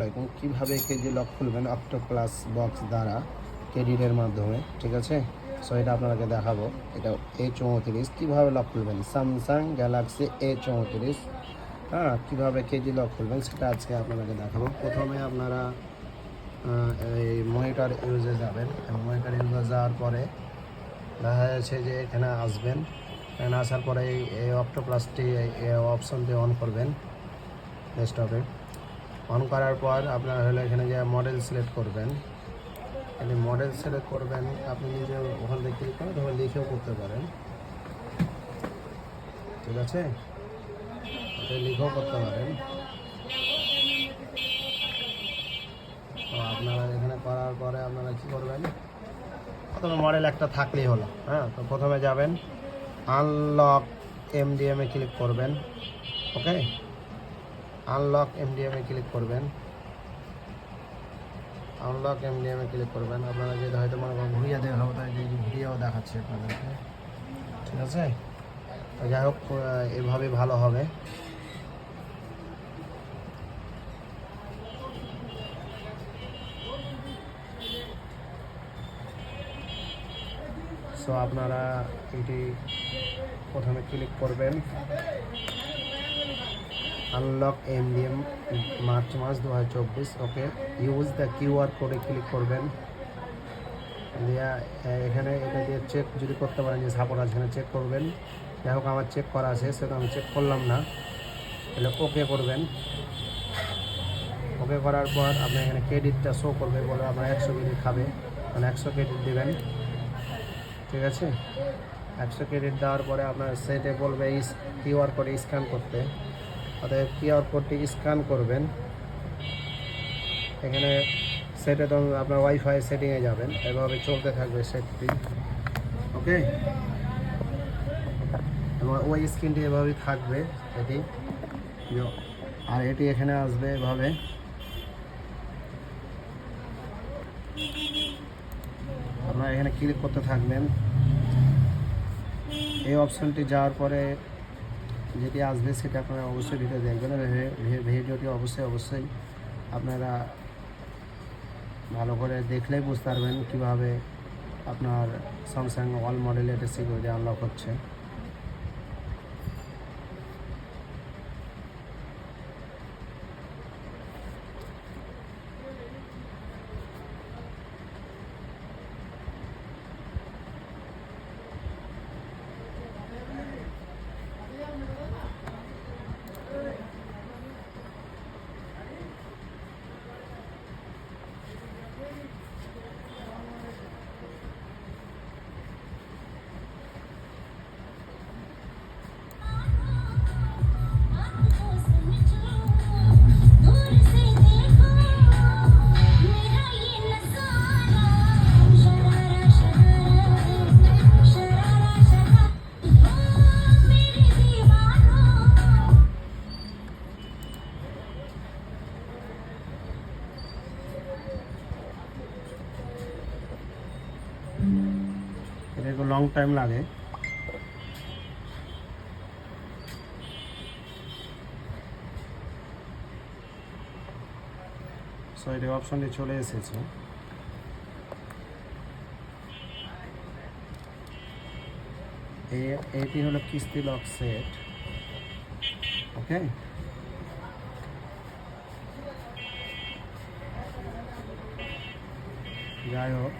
আসসালামাইকুম কীভাবে KG lock খুলবেন অক্টো প্লাস বক্স দ্বারা ক্রেডিটের মাধ্যমে, ঠিক আছে? সো এটা আপনাকে দেখাবো। এটা এ চৌত্রিশ, কীভাবে লক খুলবেন? স্যামসাং গ্যালাক্সি এ চৌত্রিশ। হ্যাঁ কীভাবে কেজি লক খুলবেন সেটা আজকে আপনাকে দেখাবো। প্রথমে আপনারা এই মনিটর ইউজে যাবেন। মনিটর ইউজে যাওয়ার পরে দেখা যাচ্ছে যে এখানে আসবেন। এখানে আসার পরে এই- এই অক্টো প্লাসটি এই অপশনটি অন করবেন। ডেস্কটপে অন করার পর আপনার হলো এখানে যে মডেল সিলেক্ট করবেন। এখানে মডেল সিলেক্ট করবেন, আপনি নিজে ওখান থেকে ক্লিক করেন তখন লিখেও করতে পারেন। ঠিক আছে? লিখেও করতে পারেন। তো আপনারা এখানে করার পরে আপনারা কী করবেন? প্রথমে মডেল একটা থাকলেই হলো হ্যাঁ? তো প্রথমে যাবেন আনলক এম ডি এমডিএমে ক্লিক করবেন ওকে আনলক এমডিএমে ক্লিক করবেন। আনলক এমডিএমে ক্লিক করবেন। আপনারা যদি হয়তো মনে করেন ঘুরিয়ে দেখাবো তাই যে ঘুরিয়েও দেখাচ্ছে আপনাদেরকে। ঠিক আছে? তো যাই হোক এভাবে ভালো হবে। সো আপনারা এটি প্রথমে ক্লিক করবেন। আনলক এমডিএম মার্চ মাস দু হাজার চব্বিশ ওকে ইউজ দ্য কিউআর কোডে ক্লিক করবেন। দিয়া, এখানে এটা দিয়ে চেক যদি করতে পারেন যে সাপোর্ট আছে এখানে চেক করবেন। যাই হোক, আমার চেক করা আছে সেটা আমি চেক করলাম না। তাহলে ওকে করবেন। ওকে করার পর আপনার এখানে ক্রেডিটটা শো করবে বলে আপনার একশো ক্রেডিট খাবে। মানে একশো ক্রেডিট দেবেন। ঠিক আছে? একশো ক্রেডিট দেওয়ার পরে আপনার সেটে বলবে ইস কিউআর কোডে স্ক্যান করতে। অতএব কিউআর কোডটি স্ক্যান করবেন। এখানে সেটে তো আপনার ওয়াইফাই সেটিংয়ে যাবেন। এভাবে চলতে থাকবে সেটটি ওকে এবং ওই স্ক্রিনটি এভাবেই থাকবে এটি। আর এটি এখানে আসবে এভাবে। আপনারা এখানে ক্লিক করতে থাকবেন। এই অপশনটি যাওয়ার পরে যেটি আসবে সেটা আপনারা অবশ্যই ভিডিও দেখবেন ভিডিওটি অবশ্যই অবশ্যই আপনারা ভালো করে দেখলেই বুঝতে পারবেন কীভাবে আপনার স্যামসাং অল মডেলের সিকিউরিটি আনলক হচ্ছে। টাইম লাগে। সো এটা অপশনটি চলে এসেছে। এটি হলো কিস্তি লক সেট। ওকে? যাই হোক।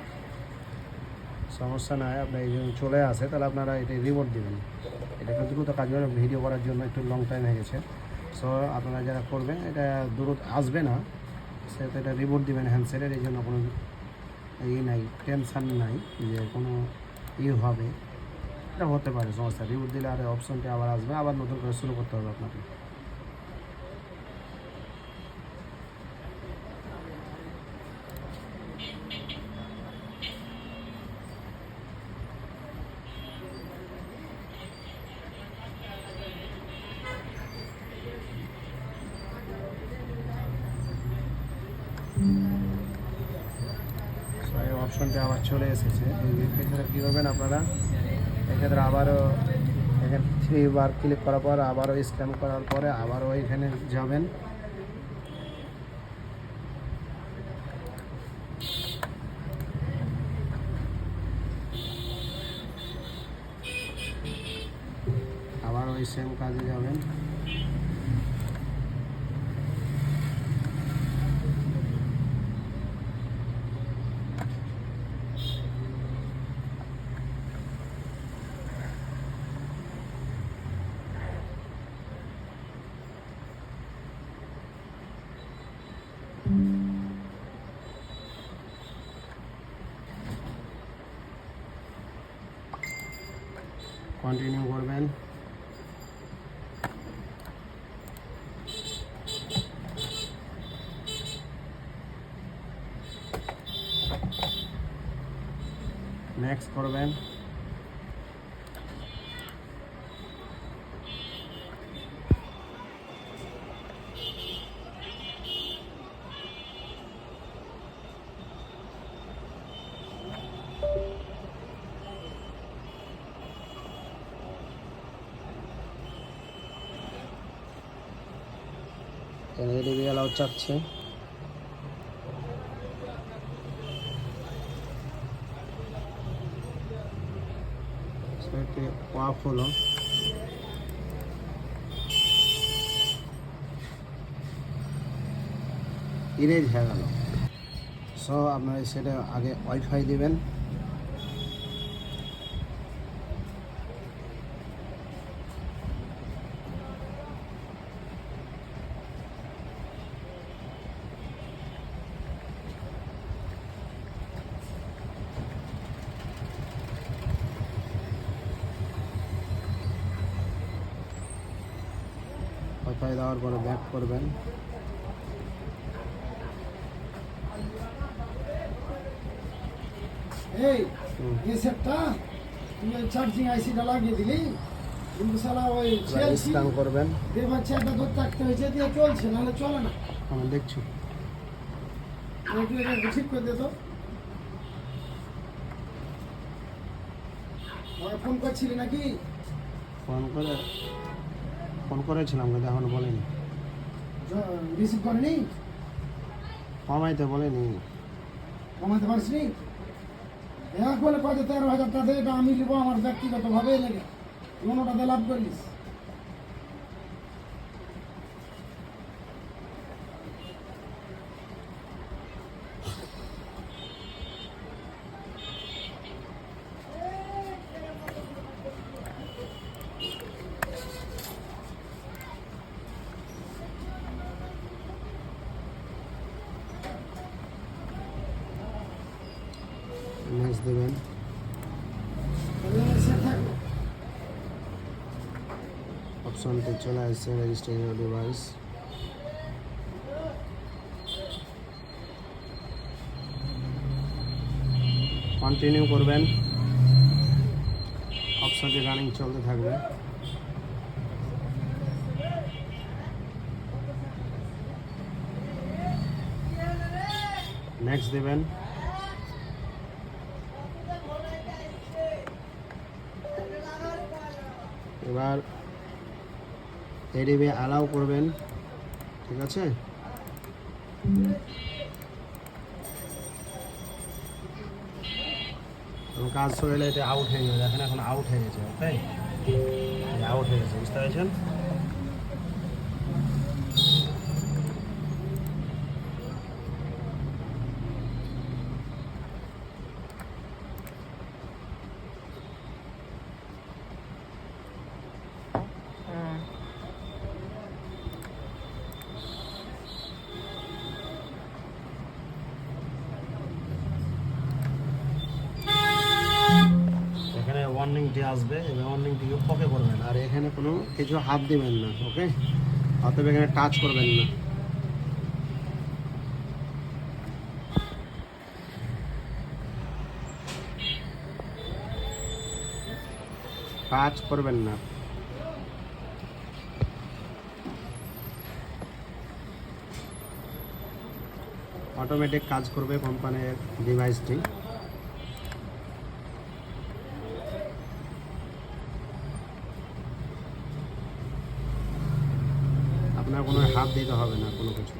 সমস্যা নাই আপনার এই চলে আসে, তাহলে আপনারা এটা রিমোট দেবেন। এটা একটু দ্রুত কাজ করে ভিডিও করার জন্য একটু লং টাইম হয়ে গেছে। সো আপনারা যারা করবেন, এটা দ্রুত আসবে না। সেহেতু এটা রিমোট দেবেন হ্যান্ডসেটের এই জন্য কোনো ই নাই টেনশান নাই যে কোনো ই হবে। এটা হতে পারে, সমস্যা। রিমোট দিলে আর অপশনটি আবার আসবে, আবার নতুন করে শুরু করতে হবে আপনাকে। চলে এসেছে। এক্ষেত্রে কী করবেন আপনারা? এক্ষেত্রে আবারও, এখানে থ্রি বার ক্লিক করার পর, আবারও স্ক্যান করার পরে আবারও এখানে যাবেন। আবারও ওই সেম কাজে যাবেন। কন্টিনিউ করবেন। নেক্সট করবেন। এলইডি অ্যালাউ চাচ্ছে। সেটি অফ হলো ইরেজ হয়ে গেল। সো আপনারা সেটা আগে ওয়াইফাই দিবেন। ওয়াইফাই দেওয়ার পরে ব্যাক করবেন। এই হুম। এই সেটটা তুমি চার্জিং আইসিটা লাগিয়ে দিলি কিন্তু সালা ওই এবার স্ক্যান করবেন। চেয়ারটা ধরে থাকতে হয়েছে দিয়ে চলছে নাহলে চলে না। আমি দেখছি। একটু এটা একটু ঠিক করে দে তো। ফোন করছিলি নাকি? ফোন করে ফোন করেছিলাম কিন্তু এখন বলেনি। রিসিভ করেনি? কমাইতে বলেনি। কমাতে পারছি এক বলে কত তেরো হাজার টাকা এটা আমি নেব আমার ব্যক্তিগতভাবে লেগে। কোনোটাতে লাভ করলিস নেক্সট দেবেন অপশনটি চলে আসছে রেজিস্ট্রেশন ডিভাইস কন্টিনিউ করবেন। অপশনটি রানিং চলতে থাকবে। নেক্সট দেবেন। এবার এডিবি অ্যালাউ করবেন, ঠিক আছে? কাজ কাজ হলে এটা আউট হয়ে যাবে। দেখেন এখন আউট হয়ে গেছে ওকে আউট হয়ে গেছে, বুঝতে পেরেছেন? ওয়ার্নিংটি আসবে এবং ওয়ার্নিংটিকে ওকে করবেন। আর এখানে কোনো কিছু হাত দিবেন না ওকে অতএব এখানে টাচ করবেন না। টাচ করবেন না। অটোমেটিক কাজ করবে কোম্পানির ডিভাইসটি আপনার কোনো হাত দিতে হবে না কোনো কিছু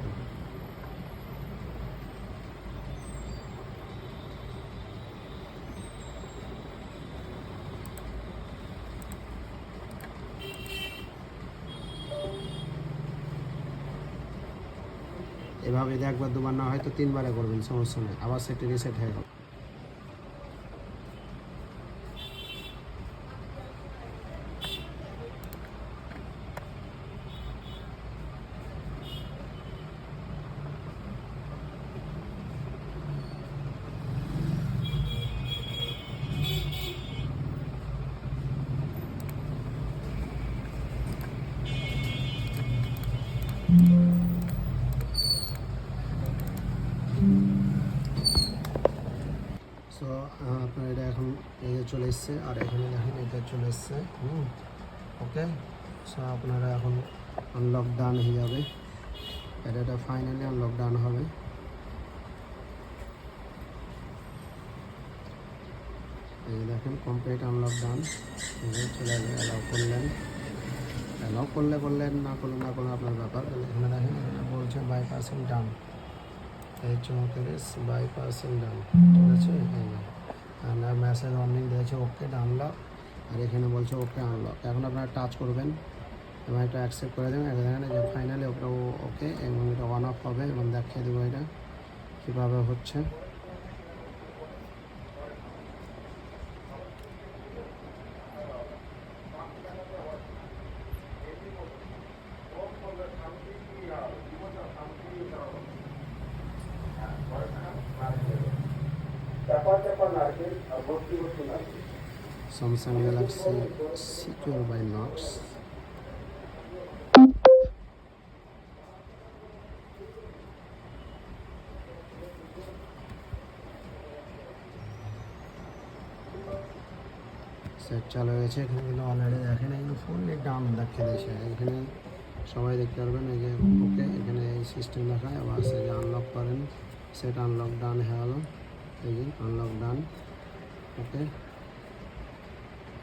এভাবে যদি একবার দুবার না হয় তো তিনবারে করবেন, সমস্যা নেই। আবার সেটি রিসেট হয়ে গেল চলে এসছে, আর এখানে দেখেন এটা চলে এসছে, হুম ওকে সো আপনারা এখন আনলক ডান হয়ে যাবে। এটা ফাইনালি আনলক ডান হবে। এই দেখেন কমপ্লিট আনলক ডান চলে যাবে অ্যালাউ করলেন। অ্যালাউ করলে করলেন না করলে না করলে আপনার ব্যাপার। এখানে দেখেন বলছে বাই পার্সেন্ট ডান এই চৌত্রিশ বাই পার্সেন্ট ডান ঠিক আছে? যে মেসেজ ওয়ার্নিং দিয়েছে ওকে ডাউনলক আর এখানে বলছে ওকে আনলক এখন আপনারা টাচ করবেন এবং এটা অ্যাকসেপ্ট করে দেবেন। এটা দেখেন যে ফাইনালি ওটা ওকে এবং এটা অন অফ হবে এবং দেখিয়ে দেবো এটা কীভাবে হচ্ছে। Samsung Galaxy Secure by. Set চালু হয়েছে, এখানে কিন্তু অলরেডি দেখেন এখানে ফুললি ডাউন দেখিয়ে দিয়েছে এখানে সবাই দেখতে পারবেন, এই যে ওকে এখানে এই সিস্টেম দেখায়, আবার সে আনলক করেন সেট আনলক ডান হয়ে গেল এই যে আনলক ডান ওকে?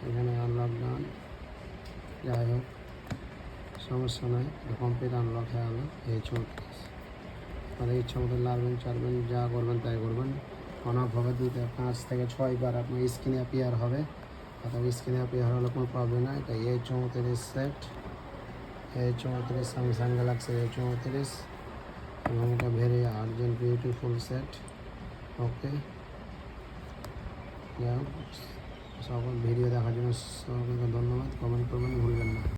এখানে আনলক ডান যাই হোক সমস্যা নয় কমপ্লিট আনলক হয়ে গেলো। এই চৌত্রিশ। আর ইচ্ছা মতো লাড়বেন চাড়বেন যা করবেন তাই করবেন। অন হবে দুইটা পাঁচ থেকে ছয় বার আপনার স্ক্রিনে অ্যাপিয়ার হবে। অথবা স্ক্রিনে অ্যাপিয়ার হলে কোনো প্রবলেম নাই। এটা এই চৌত্রিশ সেট এই চৌত্রিশ স্যামসাং গ্যালাক্সি এই চৌত্রিশ। এবং এটা very urgent beautiful set okay? সকল ভিডিও দেখার জন্য সকলকে ধন্যবাদ। কমেন্ট করবেন ভুলবেন না।